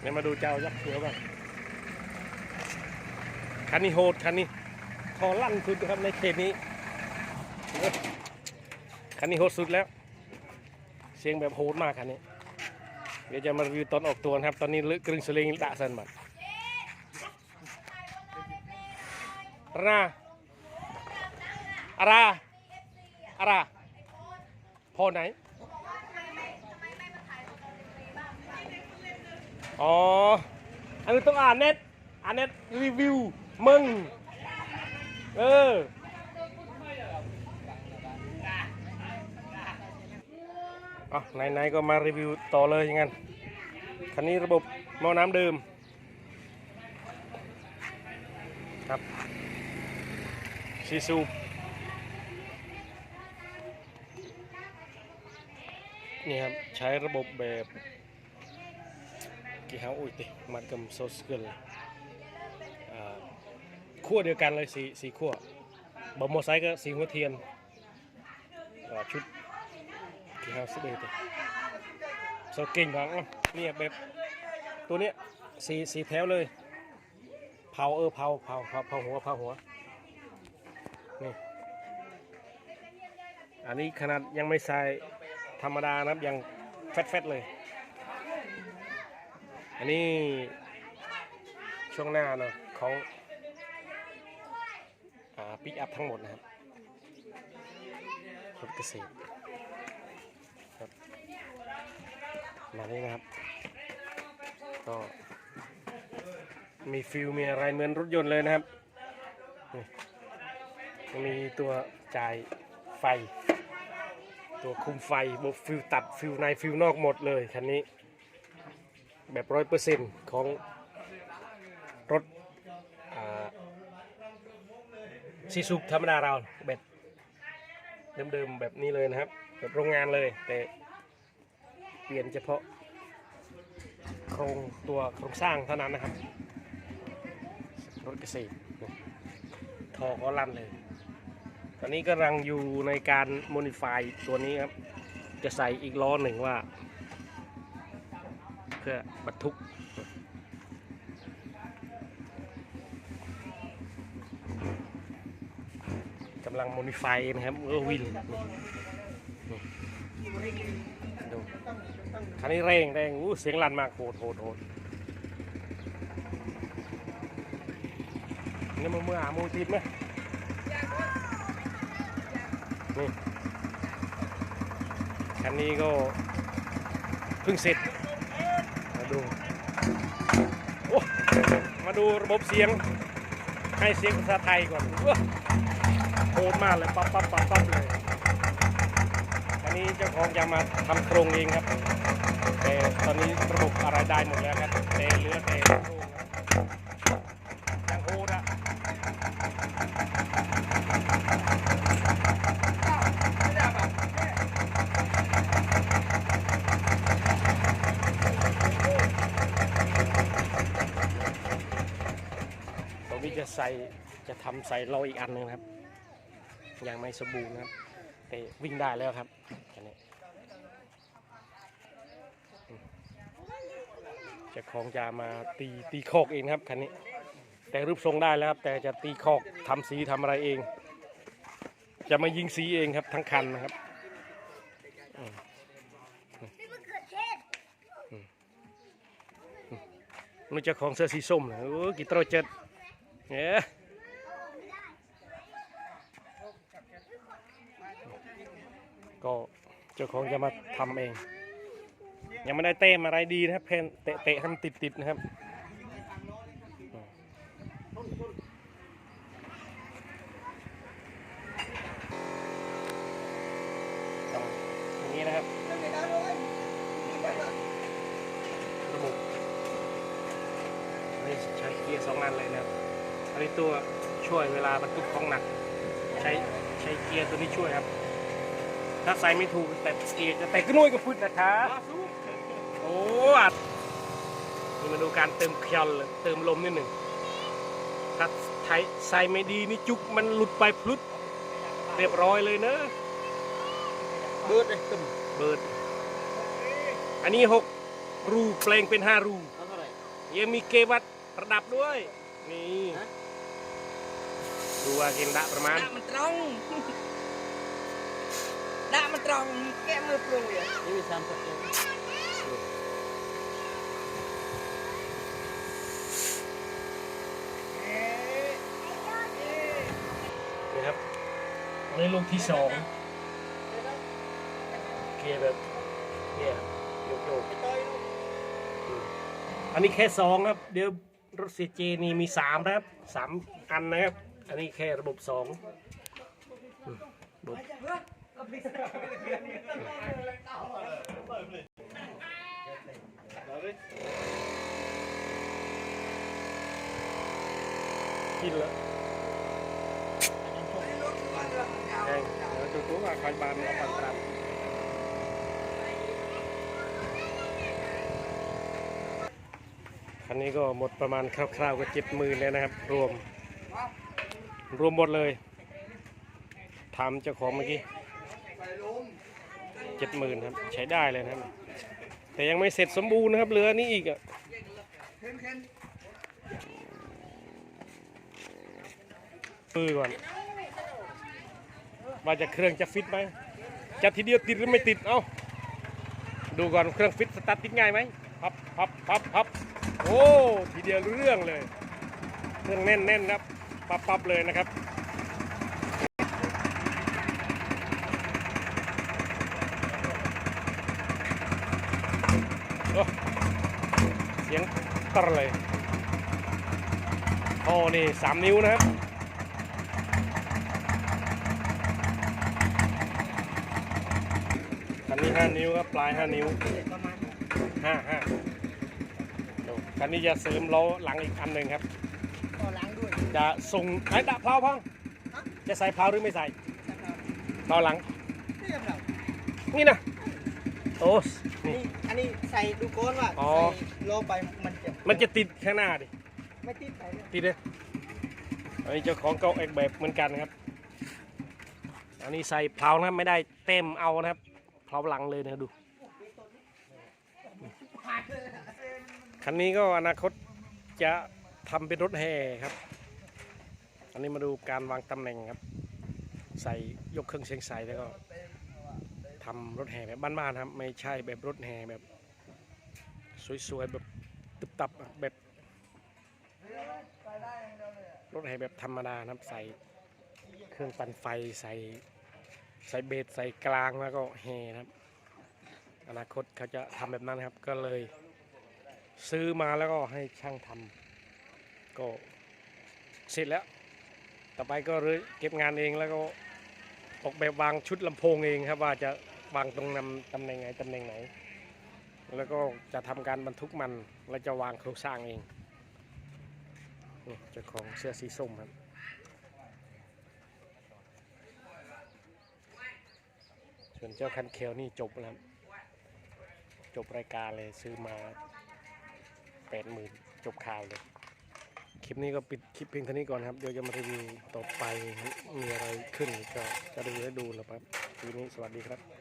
เดี๋ยวมาดูเจ้ายักษ์เขียวกันคันนี้โหดคันนี้คอลั่นสุดนะครับในเขตนี้เอ้ยคันนี้โหดสุดแล้ว เสียงแบบโหดมากคันนี้ เดี๋ยวจะมารีวิวตอนออกตัวนะครับ ตอนนี้เลือกกรึงสลิงดะเซนบัดราอาราอารพอไหน อ๋อ อันนี้ต้องอ่านเน็ตอ่านเน็ตรีวิวมึง เอออะไหนๆก็มารีวิวต่อเลยอย่างงั้นคันนี้ระบบหม้อน้ำเดิมครับซีซูนี่ครับ ใช้ระบบแบบ กี่เฮาอุ้ยติมันกับโซสเกิลอ่าขั้วเดียวกันเลยสีสีขั้วบอมโมไซก็สีหัวเทียนชุดกี่เฮาสเดติโซเก่งของเนี่ยแบบตัวเนี้ยสีสีแถวเลย เผาเออเผาเผาเผาเผาหัวเผาหัวนี่อันนี้ขนาดยังไม่ใส่ธรรมดานะครับยังแฟตๆเลย อันนี้ช่วงหน้าเนาะของปิกอัพทั้งหมดนะครับรถเกษตรครับมานี่นะครับ ก็มีฟิลมีอะไรเหมือนรถยนต์เลยนะครับ มีตัวจ่ายไฟ ตัวคุมไฟบบฟิลตัดฟิลในฟิลนอกหมดเลยคันนี้ แบบร้อยเปอร์เซ็นต์ของรถซีซูธรรมดาเราแบบเดิมๆแบบนี้เลยนะครับแบบโรงงานเลย แต่เปลี่ยนเฉพาะโครงตัวโครงสร้างเท่านั้นนะครับ รถเกษตรทอก็ลั่นเลย ตอนนี้กำลังอยู่ในการโมดิฟายตัวนี้ครับ จะใส่อีกล้อหนึ่งว่า เพื่อบรรทุกกำลังโมดิฟายนะครับเออวินดูคันนี้เร่งแรงอู้เสียงลั่นมากโหดโหดโหดนี่มันเมื่อหามูติดไหมนี่คันนี้ก็เพิ่งเสร็จ ดูมาดูระบบเสียง ให้เสียงภาษาไทยก่อนโคตรมากเลย ปั๊บปั๊บปั๊บปั๊บเลยอันนี้เจ้าของจะมาทำโครงเองครับ แต่ตอนนี้ระบบอะไรได้หมดแล้วครับแต่เหลือแต่โครงครับยังโหดอะตรงนี้ จะใส่จะทำใส่ล้ออีกอันหนึงครับ ยังไม่สมบูรณ์นะครับ แต่วิ่งได้แล้วครับอันนี้จะของจะมาตีตีคอกเองครับคันนี้ แต่รูปทรงได้แล้วครับ แต่จะตีคอกทำสีทำอะไรเอง จะมายิงสีเองครับทั้งคันนะครับนี่จ้าของเสื้อสีส้มนะโอ้กี่ตรเจ็ด เนี่ยก็เจ้าของจะมาทำเอง ยังไม่ได้เต้มอะไรดีนะครับเพนเตะเตะให้มันติดติดๆนะครับอืมต้องอย่างนี้นะครับระบบอันนี้ใช้เกียร์สองอันเลยนะครับ อันนี้ตัวช่วยเวลาบรรทุกของหนัก ใช้ใช้เกียร์ตัวนี้ช่วยครับ ถ้าใส่ไม่ถูกแต่เกียร์จะแตกกระนุยกับพุทธนะคะโอ้อัดนี่มาดูการเติมเคลียร์เลยเติมลมนิดหนึ่งถ้าไทยใส่ไม่ดีนี่จุกมันหลุดไปพลุดเรียบร้อยเลยเนอะเบิร์ดเลยตึมเบิร์ดอันนี้หกรูแปลงเป็นห้ารูเท่าไหร่ยังมีเกวัดประดับด้วย นี่ ดูว่าเกณฑ์ดะประมาณ ដាក់មិនត្រង់ដាក់មិនត្រង់កែមើលព្រុងវា นี่มี30เซน นี่ครับนี่ลูกที่สองเกแบบเนี่ยครับโยกโยกอันนี้แค่สองครับ เดี๋ยวรถเซเจนี่มีสามนะครับสามอันนะครับ อันนี้แค่ระบบสองอืมระบบกินแล้วแห้งเดี๋ยวจุดตู้ว่าไฟบานเอาปันตรันคันนี้ก็หมดประมาณคร่าวๆก็เจ็ดหมื่นแล้วนะครับ รวม รวมหมดเลยถามเจ้าของเมื่อกี้เจ็ดหมื่นครับ ใช้ได้เลยนะครับ แต่ยังไม่เสร็จสมบูรณ์นะครับ เหลือนี่อีกอะปือก่อน ว่าจะเครื่องจะฟิตไหมจะทีเดียวติดหรือไม่ติด เอ้า ดูก่อนเครื่องฟิตสตาร์ทติดง่ายไหมพับพับพับพับโอ้ ทีเดียวรู้เรื่องเลย เครื่องแน่นแน่นครับ ปั๊บๆเลยนะครับเสียงตรเลยโอ้นี่สามนิ้วนะครับคันนี้ห้านิ้วครับปลายห้านิ้วห้าห้าคันนี้จะเสริมล้อหลังอีกอันหนึ่งครับ จะส่งไอ้ตะเพลาพังจะใส่เพลาหรือไม่ใส่เพลาหลัง นี่นะโอ้สนี่อันนี้ใส่ดูโกนว่าใส่โลไปมันจะมันจะติดข้างหน้าดิ ไม่ติดใส่ติดเลยอันนี้เจ้าของเก่าเอกแบบเหมือนกันนะครับ อันนี้ใส่เพลานะครับไม่ได้เต็มเอานะครับเพลาหลังเลยนะดู คันนี้ก็อนาคตจะทำเป็นรถแห่ครับันนี้มาดูการวางตำแหน่งครับ ใส่ยกเครื่องเสียงใส่แล้วก็ทำรถแห่แบบบ้านๆครับ ไม่ใช่แบบรถแห่แบบ สวยๆแบบตึบตับแบบรถแห่แบบธรรมดานะครับใส่เครื่องปั่นไฟใส่ใส่เบสใส่กลางแล้วก็แห่นะครับ อนาคตเขาจะทำแบบนั้นครับ ก็เลยซื้อมาแล้วก็ให้ช่างทำก็เสร็จแล้ว ต่อไปก็เลยเก็บงานเองแล้วก็ออกแบบวางชุดลำโพงเองครับว่าจะวางตรงนำตำแหน่งไหนตำแหน่งไหน แล้วก็จะทำการบรรทุกมันแล้วจะวางโครงสร้างเองนี่เจ้าของเสื้อสีส้มครับส่วนเจ้าคันเคียวนี่จบแล้วครับจบรายการเลยซื้อมาแปดหมื่นจบข่าวเลย ลิปนี้ก็ปิดคลิปเพียงเท่านี้ก่อนครับ เดี๋ยวจะมารีวิวต่อไปมีอะไรขึ้นก็จะดูให้ดูนะครับทีนี้สวัสดีครับ